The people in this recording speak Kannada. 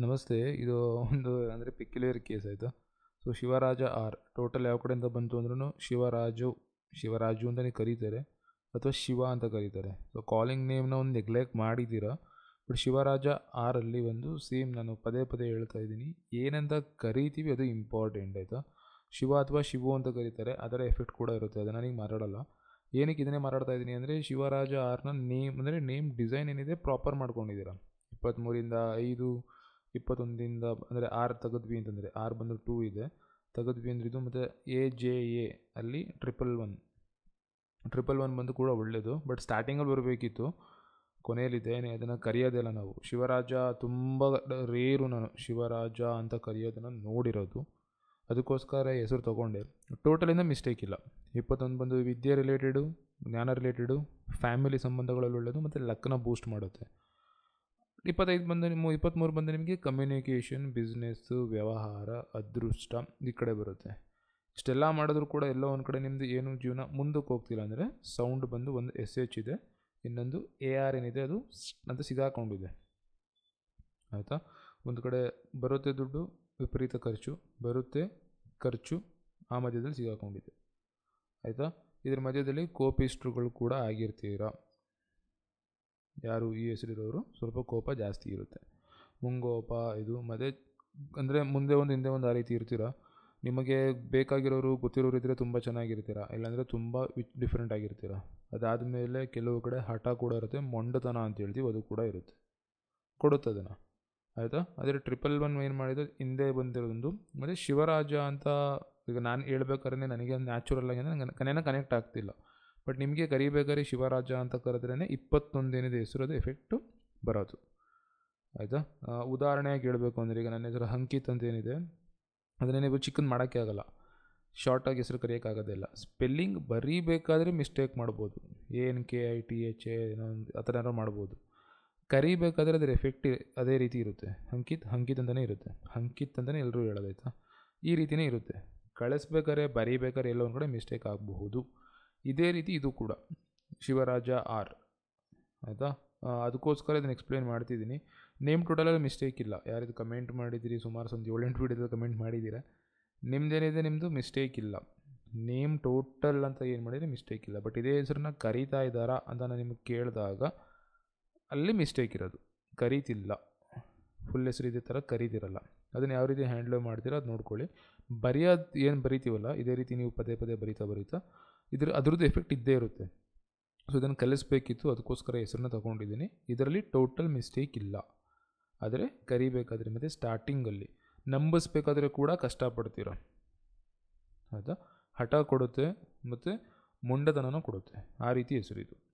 ನಮಸ್ತೆ, ಇದು ಒಂದು ಅಂದರೆ ಪೆಕ್ಯುಲರ್ ಕೇಸ್ ಆಯಿತು. ಸೊ ಶಿವರಾಜ ಆರ್ ಟೋಟಲ್ ಯಾವ ಕಡೆಯಿಂದ ಬಂತು ಅಂದ್ರೂ ಶಿವರಾಜು ಶಿವರಾಜು ಅಂತಲೇ ಕರೀತಾರೆ, ಅಥವಾ ಶಿವ ಅಂತ ಕರೀತಾರೆ. ಸೊ ಕಾಲಿಂಗ್ ನೇಮ್ನ ಒಂದು ನೆಗ್ಲೆಕ್ಟ್ ಮಾಡಿದ್ದೀರಾ ಬಟ್ ಶಿವರಾಜ ಆರಲ್ಲಿ ಒಂದು ಸೇಮ್ ನಾನು ಪದೇ ಪದೇ ಹೇಳ್ತಾ ಇದ್ದೀನಿ. ಏನಂತ ಕರಿತೀವಿ ಅದು ಇಂಪಾರ್ಟೆಂಟ್ ಆಯಿತಾ? ಶಿವ ಅಥವಾ ಶಿವು ಅಂತ ಕರೀತಾರೆ, ಅದರ ಎಫೆಕ್ಟ್ ಕೂಡ ಇರುತ್ತೆ ಅದು ನನಗೆ ಮಾತಾಡಲ್ಲ. ಏನಕ್ಕೆ ಇದನ್ನೇ ಮಾತಾಡ್ತಾ ಇದ್ದೀನಿ ಅಂದರೆ ಶಿವರಾಜ ಆರ್ನ ನೇಮ್, ಅಂದರೆ ನೇಮ್ ಡಿಸೈನ್ ಏನಿದೆ ಪ್ರಾಪರ್ ಮಾಡ್ಕೊಂಡಿದ್ದೀರಾ. ಇಪ್ಪತ್ತ್ಮೂರಿಂದ ಐದು ಇಪ್ಪತ್ತೊಂದರಿಂದ ಅಂದರೆ ಆರ್ ತೆಗೆದ್ವಿ ಅಂತಂದರೆ, ಆರ್ ಬಂದು ಟೂ ಇದೆ. ತೆಗೆದ್ವಿ ಅಂದ್ರೆ ಇದು ಮತ್ತು ಎ ಜೆ ಎ ಅಲ್ಲಿ ಟ್ರಿಪಲ್ ಒನ್ ಟ್ರಿಪಲ್ ಒನ್ ಬಂದು ಕೂಡ ಒಳ್ಳೆಯದು ಬಟ್ ಸ್ಟಾರ್ಟಿಂಗಲ್ಲಿ ಬರಬೇಕಿತ್ತು. ಕೊನೆಯಲ್ಲಿದೆ ಅದನ್ನು ಕರೆಯೋದಿಲ್ಲ ನಾವು. ಶಿವರಾಜ ತುಂಬ ರೇರು ನಾನು. ಶಿವರಾಜ ಅಂತ ಕರೆಯೋದನ್ನು ನೋಡಿರೋದು. ಅದಕ್ಕೋಸ್ಕರ ಹೆಸರು ತೊಗೊಂಡೆ. ಟೋಟಲಿಂದ ಮಿಸ್ಟೇಕ್ ಇಲ್ಲ. ಇಪ್ಪತ್ತೊಂದು ಬಂದು ವಿದ್ಯೆ ರಿಲೇಟೆಡು ಜ್ಞಾನ ರಿಲೇಟೆಡು ಫ್ಯಾಮಿಲಿ ಸಂಬಂಧಗಳಲ್ಲಿ ಒಳ್ಳೆಯದು ಮತ್ತು ಲಕ್ನ ಬೂಸ್ಟ್ ಮಾಡುತ್ತೆ. ಇಪ್ಪತ್ತೈದು ಬಂದು ನಿಮ್ಮ ಇಪ್ಪತ್ತ್ಮೂರು ಬಂದು ನಿಮಗೆ ಕಮ್ಯುನಿಕೇಷನ್ ಬಿಸ್ನೆಸ್ಸು ವ್ಯವಹಾರ, ಅದೃಷ್ಟ ಈ ಕಡೆ ಬರುತ್ತೆ. ಇಷ್ಟೆಲ್ಲ ಮಾಡಿದ್ರು ಕೂಡ ಎಲ್ಲೋ ಒಂದು ಕಡೆ ನಿಮ್ಮದು ಏನು ಜೀವನ ಮುಂದಕ್ಕೆ ಹೋಗ್ತಿಲ್ಲ ಅಂದರೆ ಸೌಂಡ್ ಬಂದು ಒಂದು ಎಸ್ ಎಚ್ ಇದೆ, ಇನ್ನೊಂದು ಎ ಆರ್ ಏನಿದೆ, ಅದು ಅಂತ ಸಿಗಾಕೊಂಡಿದೆ. ಆಯಿತಾ? ಒಂದು ಕಡೆ ಬರುತ್ತೆ ದುಡ್ಡು, ವಿಪರೀತ ಖರ್ಚು, ಬರುತ್ತೆ ಖರ್ಚು, ಆ ಮಧ್ಯದಲ್ಲಿ ಸಿಗಾಕೊಂಡಿದೆ. ಆಯಿತಾ? ಇದ್ರ ಮಧ್ಯದಲ್ಲಿ ಕೋಪಿಸ್ಟ್ರುಗಳು ಕೂಡ ಆಗಿರ್ತೀರ? ಯಾರು ಈ ಹೆಸರಿರೋರು ಸ್ವಲ್ಪ ಕೋಪ ಜಾಸ್ತಿ ಇರುತ್ತೆ. ಮುಂಗೋಪ ಇದು ಮತ್ತು ಅಂದರೆ ಮುಂದೆ ಒಂದು, ಹಿಂದೆ ಒಂದು ಆ ರೀತಿ ಇರ್ತೀರ? ನಿಮಗೆ ಬೇಕಾಗಿರೋರು ಗೊತ್ತಿರೋರು ಇದ್ದರೆ ತುಂಬ ಚೆನ್ನಾಗಿರ್ತೀರ? ಇಲ್ಲಾಂದರೆ ತುಂಬ ವಿಚ್ ಡಿಫ್ರೆಂಟ್ ಆಗಿರ್ತೀರ? ಅದಾದಮೇಲೆ ಕೆಲವು ಕಡೆ ಹಠ ಕೂಡ ಇರುತ್ತೆ, ಮೊಂಡತನ ಅಂತ ಹೇಳ್ತೀವಿ, ಅದು ಕೂಡ ಇರುತ್ತೆ. ಕೊಡುತ್ತೆ ಅದನ್ನು. ಆಯಿತಾ? ಆದರೆ ಟ್ರಿಪಲ್ ಒನ್ ಏನು ಮಾಡಿದ್ದು ಹಿಂದೆ ಬಂದಿರೋದೊಂದು, ಮತ್ತು ಶಿವರಾಜ ಅಂತ ಈಗ ನಾನು ಹೇಳ್ಬೇಕಾದ್ರೆ ನನಗೆ ನ್ಯಾಚುರಲ್ ಆಗಿ ಅಂದರೆ ನನಗೆ ಕನೆಕ್ಟ್ ಆಗ್ತಿಲ್ಲ. ಬಟ್ ನಿಮಗೆ ಕರಿಬೇಕಾದ್ರೆ ಶಿವರಾಜ ಅಂತ ಕರೆದ್ರೇ ಇಪ್ಪತ್ತೊಂದೇನಿದೆ ಹೆಸರು ಅದು ಎಫೆಕ್ಟು ಬರೋದು. ಆಯಿತಾ? ಉದಾಹರಣೆಯಾಗಿ ಹೇಳಬೇಕು ಅಂದರೆ ಈಗ ನನ್ನ ಹೆಸರು ಅಂಕಿತ್ ಅಂತ ಏನಿದೆ ಅದನ್ನೇ ನೀವು ಚಿಕ್ಕದು ಮಾಡೋಕ್ಕೆ ಆಗಲ್ಲ. ಶಾರ್ಟಾಗಿ ಹೆಸರು ಕರೆಯೋಕ್ಕಾಗೋದಿಲ್ಲ ಸ್ಪೆಲ್ಲಿಂಗ್ ಬರೀಬೇಕಾದ್ರೆ ಮಿಸ್ಟೇಕ್ ಮಾಡ್ಬೋದು. N K I T H A ಏನೋ ಆ ಥರ ಏನಾರು ಮಾಡ್ಬೋದು. ಕರಿಬೇಕಾದ್ರೆ ಅದರ ಎಫೆಕ್ಟ್ ಅದೇ ರೀತಿ ಇರುತ್ತೆ. ಅಂಕಿತ್ ಅಂಕಿತ್ ಅಂತಲೇ ಇರುತ್ತೆ. ಅಂಕಿತ್ ಅಂತಲೇ ಎಲ್ಲರೂ ಹೇಳೋದಾಯ್ತಾ ಈ ರೀತಿಯೇ ಇರುತ್ತೆ. ಕಳಿಸ್ಬೇಕಾದ್ರೆ, ಬರೀಬೇಕಾದ್ರೆ ಎಲ್ಲೋ ಒಂದು ಕಡೆ ಮಿಸ್ಟೇಕ್ ಆಗಬಹುದು. ಇದೇ ರೀತಿ ಇದು ಕೂಡ. ಶಿವರಾಜ ಆರ್. ಆಯಿತಾ? ಅದಕ್ಕೋಸ್ಕರ ಇದನ್ನು ಎಕ್ಸ್ಪ್ಲೇನ್ ಮಾಡ್ತಿದ್ದೀನಿ. ನೇಮ್ ಟೋಟಲಲ್ಲಿ ಮಿಸ್ಟೇಕ್ ಇಲ್ಲ. ಯಾರಿದು ಕಮೆಂಟ್ ಮಾಡಿದಿರಿ, ಸುಮಾರು ಒಂದು ಏಳೆಂಟು ವೀಡಿಯೋದಲ್ಲಿ ಕಮೆಂಟ್ ಮಾಡಿದ್ದೀರಾ ನಿಮ್ದೇನಿದೆ ನಿಮ್ಮದು ಮಿಸ್ಟೇಕ್ ಇಲ್ಲ. ನೇಮ್ ಟೋಟಲ್ ಅಂತ ಏನು ಮಾಡಿದರೆ ಮಿಸ್ಟೇಕ್ ಇಲ್ಲ. ಬಟ್ ಇದೇ ಹೆಸರನ್ನ ಕರೀತಾ ಇದ್ದಾರಾ ಅಂತ ನಾನು ನಿಮಗೆ ಕೇಳಿದಾಗ ಅಲ್ಲಿ ಮಿಸ್ಟೇಕ್ ಇರೋದು. ಕರೀತಿಲ್ಲ. ಫುಲ್ ಹೆಸರು ಇದೇ ಥರ ಕರೀತಿರಲ್ಲ ಅದನ್ನು ಯಾವ ರೀತಿ ಹ್ಯಾಂಡ್ಲ್ ಮಾಡ್ತೀರೋ ಅದು ನೋಡ್ಕೊಳ್ಳಿ. ಬರೆಯೋದು ಏನು ಬರಿತೀವಲ್ಲ, ಇದೇ ರೀತಿ ನೀವು ಪದೇ ಪದೇ ಬರಿತಾ ಬರಿತಾ ಇದ್ರ, ಅದ್ರದ್ದು ಎಫೆಕ್ಟ್ ಇದ್ದೇ ಇರುತ್ತೆ. ಸೊ ಇದನ್ನು ಕಲಿಸ್ಬೇಕಿತ್ತು, ಅದಕ್ಕೋಸ್ಕರ ಹೆಸರನ್ನ ತಗೊಂಡಿದ್ದೀನಿ. ಇದರಲ್ಲಿ ಟೋಟಲ್ ಮಿಸ್ಟೇಕ್ ಇಲ್ಲ. ಆದರೆ ಕರಿಬೇಕಾದ್ರೆ ಮತ್ತು ಸ್ಟಾರ್ಟಿಂಗಲ್ಲಿ ನಂಬಿಸ್ಬೇಕಾದ್ರೆ ಕೂಡ ಕಷ್ಟಪಡ್ತೀರ? ಆಯಿತಾ ಹಠ ಕೊಡುತ್ತೆ, ಮತ್ತು ಮುಂಡತನನೂ ಕೊಡುತ್ತೆ. ಆ ರೀತಿ ಹೆಸರು ಇದು